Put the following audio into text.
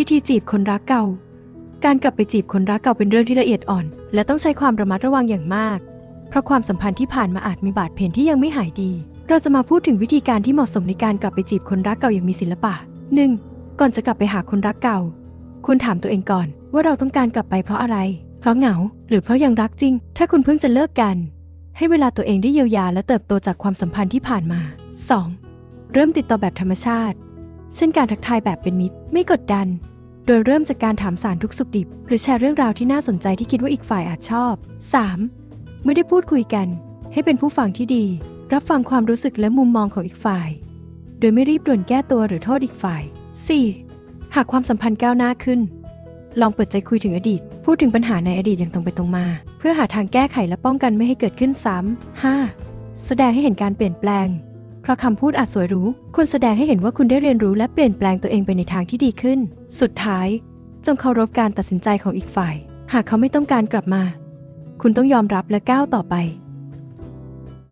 วิธีจีบคนรักเก่า การกลับไปจีบคนรักเก่าเป็นเรื่องที่ละเอียดอ่อน และต้องใช้ความระมัดระวังอย่างมาก เพราะความสัมพันธ์ที่ผ่านมาอาจมีบาดแผลที่ยังไม่หายดี เราจะมาพูดถึงวิธีการที่เหมาะสมในการกลับไปจีบคนรักเก่าอย่างมีศิลปะ 1. ก่อนจะกลับไปหาคนรักเก่า คุณถามตัวเองก่อนว่าเราต้องการกลับไปเพราะอะไร เพราะเหงา หรือเพราะยังรักจริง ถ้าคุณเพิ่งจะเลิกกัน ให้เวลาตัวเองได้เยียวยาและเติบโตจากความสัมพันธ์ที่ผ่านมา 2. เริ่มติดต่อแบบธรรมชาติ เช่นการทักทายแบบเป็นมิตร ไม่กดดัน โดยเริ่มจากการถามสารทุกสุขดิบ หรือแชร์เรื่องราวที่น่าสนใจที่คิดว่าอีกฝ่ายอาจชอบ 3. เมื่อได้พูดคุยกัน ให้เป็นผู้ฟังที่ดี รับฟังความรู้สึกและมุมมองของอีกฝ่าย โดยไม่รีบด่วนแก้ตัวหรือโทษอีกฝ่าย 4. หากความสัมพันธ์ก้าวหน้าขึ้น ลองเปิดใจคุยถึงอดีต พูดถึงปัญหาในอดีตอย่างตรงไปตรงมา เพื่อหาทางแก้ไขและป้องกันไม่ให้เกิดขึ้นซ้ำ 5. แสดงให้เห็นการเปลี่ยนแปลง เพราะคำพูดอาจสวยหรู้ควรแสดงให้เห็นว่าคุณได้เรียนรู้และเปลี่ยนแปลงตัวเองไปในทางที่ดีขึ้น สุดท้าย จงเคารพการตัดสินใจของอีกฝ่าย หากเขาไม่ต้องการกลับมา คุณต้องยอมรับและก้าวต่อไป